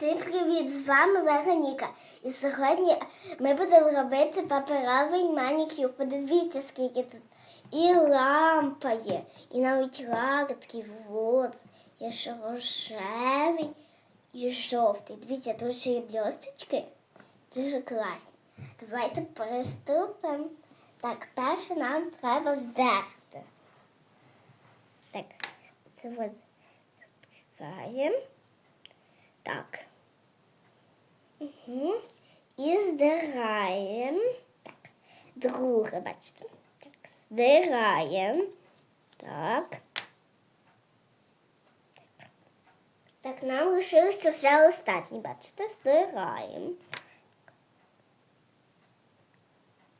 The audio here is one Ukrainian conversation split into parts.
Всім привіт! З вами Вероніка. І сьогодні ми будемо робити паперовий манікюр. Подивіться, скільки тут і лампа є, і навіть лак такий вот. Є ще рожевий і жовтий. Дивіться, тут ще є блісточки. Дуже класні. Давайте приступимо. Так, перше нам треба здерти. Так, це от запікаємо. Так. Угу. І здираємо. Друге, бачите. Так, здираємо. Так. Так, нам лишилося вже останнє, бачите, здираємо.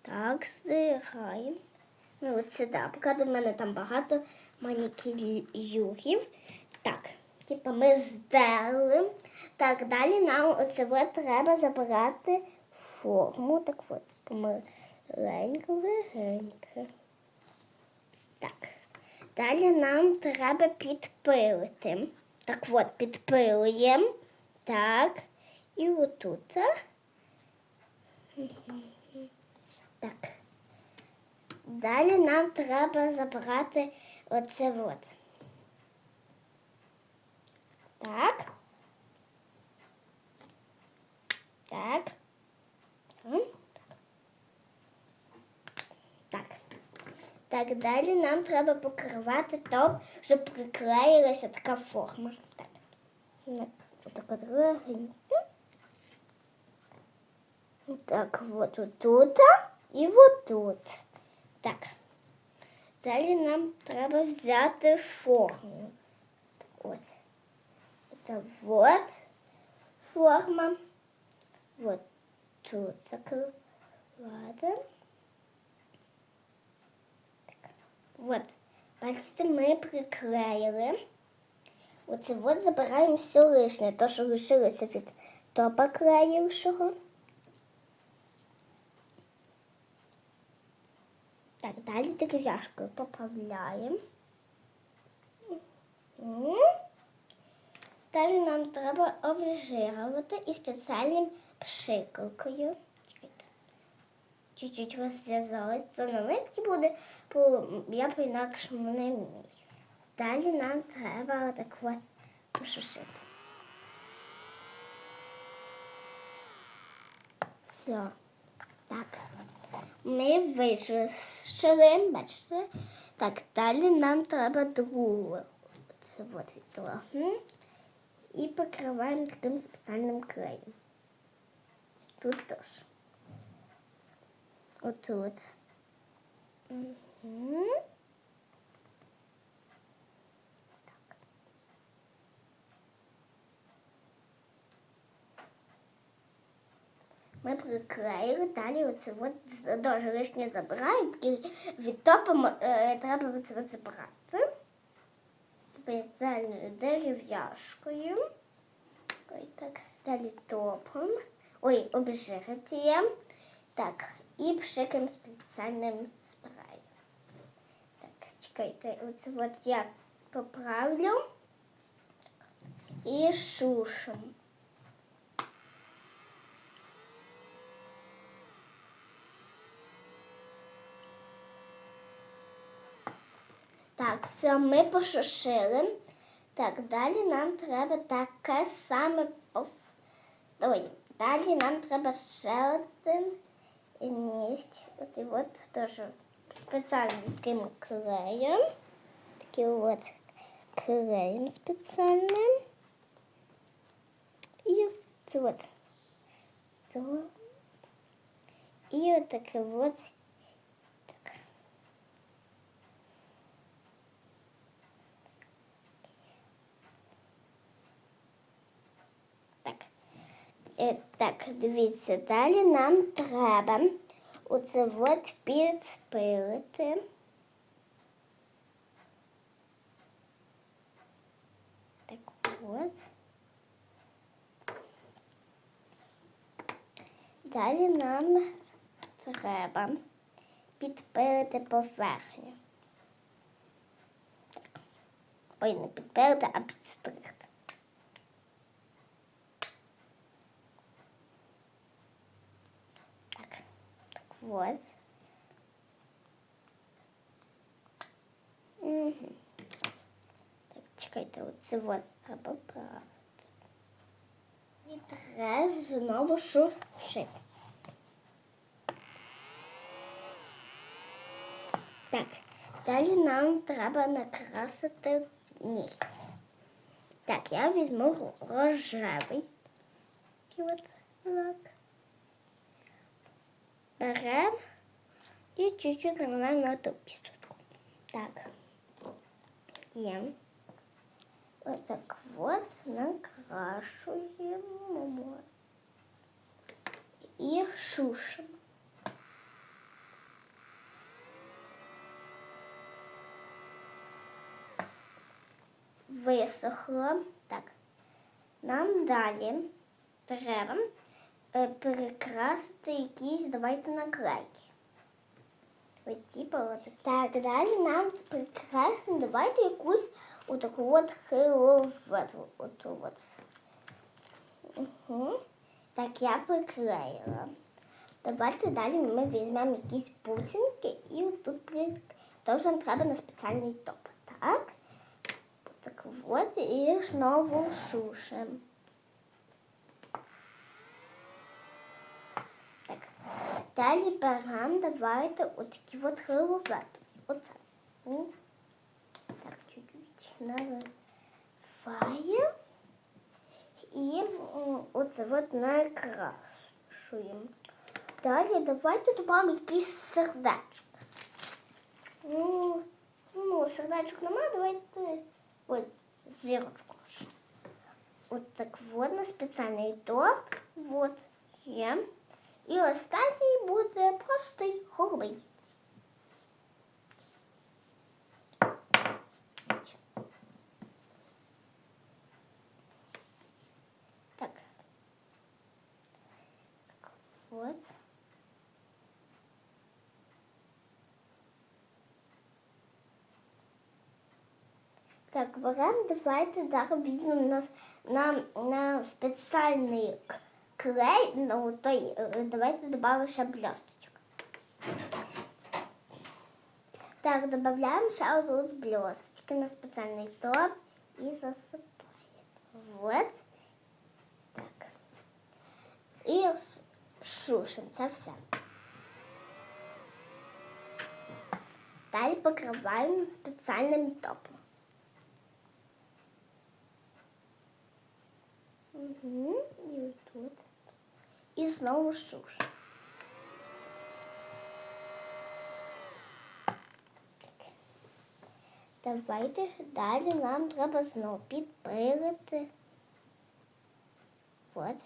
Так, здираємо. Ну, от сюди. Поки до мене там багато манікюрів. Так, типу ми здерли. Так, далі нам оце треба забирати форму. Так от, помаленьку, легенько. Так. Далі нам треба підпилити. Так от, підпилуємо. Так. І отут. Так. Далі нам треба забрати оце от. Так. Так. М. Так. Так, далі нам треба покривати топ, щоб приклеїлася така форма. Так. Так, отак от легенько. Так, от отут і отут. Так. Далі нам треба взяти форму. Ось. Це вот форма. Вот тут. Так. Вот. Бачите, ми приклеїли. Оце от забираємо все лишнє, то, що лишилося від топа клеївшого. Так, далі дерев'яшкою поправляємо. Мгм. Далі нам треба обжирувати і спеціальним пшикалкою. Чуть-чуть розв'язалось. Це на нитки буде, бо я по-інакшому не вмію. Далі нам треба так от пошушити. Все. Так. Ми вишили, бачите? Так, далі нам треба другу. Це от відтягнемо. І покриваємо таким спеціальним клеєм. Тут теж. Отут. Угу. Ми приклеїли, далі оце от дуже лишнє забираємо, і від топу е, треба оце от забрати спеціальною дерев'яшкою. Ой, так, далі топом. Ой, обжирюємо. Так, і пшикаємо спеціальним спреєм. Так, чекайте, оце от я поправлю і шушимо. Так, це ми пошушили. Так, далі нам треба таке саме. Ой, далі нам треба ще один нігть. Оцей от теж спеціальним таким клеєм. Такий от клеєм спеціальним. І це от. І отаке от. Так, дивіться, далі нам треба оце от підпилити. Так от. Далі нам треба підпилити поверхню. Ой, не підпилити, а підстригти. Вот. Угу. Так, оце вот треба брати. І треба знову шуршити. Так, далі нам треба накрасити нігті. Так, я візьму ро- рожевий. Такий от лак. Берем і чуть-чуть наминаємо на ту кісточку. Так. Є. Отак от накрашуємо. І шушимо. Висохло. Так. Нам далі треба е, перекрасити якісь, давайте наклейки. Оті. Так, далі нам прикрасимо, давайте якусь отаку от хиловету. Оту от. Угу. Так, я приклеїла. Давайте далі ми візьмемо якісь бусинки і при... Тож нам треба на спеціальний топ. Так. Так от і знову шушимо. Далі беремо, давайте отакі от хиловети. Оце. М. Так, чуть-чуть наливаємо. І м, оце от накрашуємо. Далі давайте додамо якийсь сердечко. Ну, ну, сердечок немає, давайте ось зірочку. ж. От так от на спеціальний топ. От є. І останній буде простий голубий. Так. Так, вот. Так, беремо, давайте зараз візьмемо на, на, на спеціальний к- клей, ну, той, е, давайте додамо ще блісточок. Так, додаємо ще одну блісточки на спеціальний топ і засипаємо. Вот. Так. І с- шушимо, це все. Далі покриваємо спеціальним топом. Угу. І отут. І знову шуш. Давайте далі нам треба знову підпилити. От.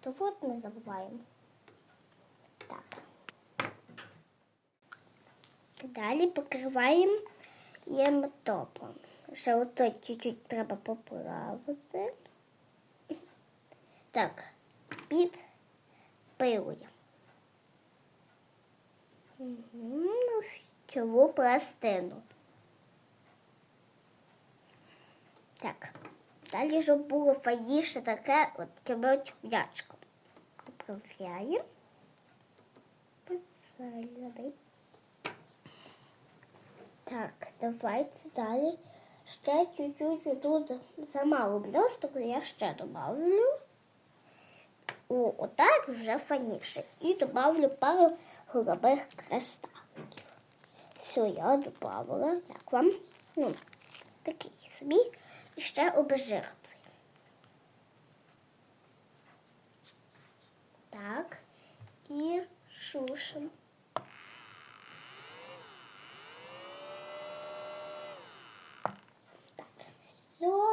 То от не забуваємо. Так. Далі покриваємо їм топом. Ще ото чуть-чуть треба поправити. Так, підпилуємо. Угу, ну, цю пластину. Так, далі, щоб було фаїше таке, от таке ячко. Поправляємо. Підсаляди. Так, давайте далі. Ще чуть-чуть тут замало блісток, я ще добавлю. О, отак вже фаніше. І добавлю пару голубих кристаликів. Все, я добавила. Як вам? Ну, такий собі. І ще обезжирюю. Так. І шушим. Так, все.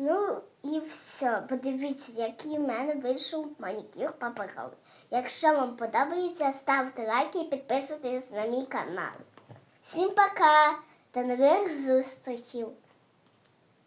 Ну і все. Подивіться, який в мене вийшов манікюр паперовий. Якщо вам подобається, ставте лайки і підписуйтесь на мій канал. Всім пока! До нових зустрічей!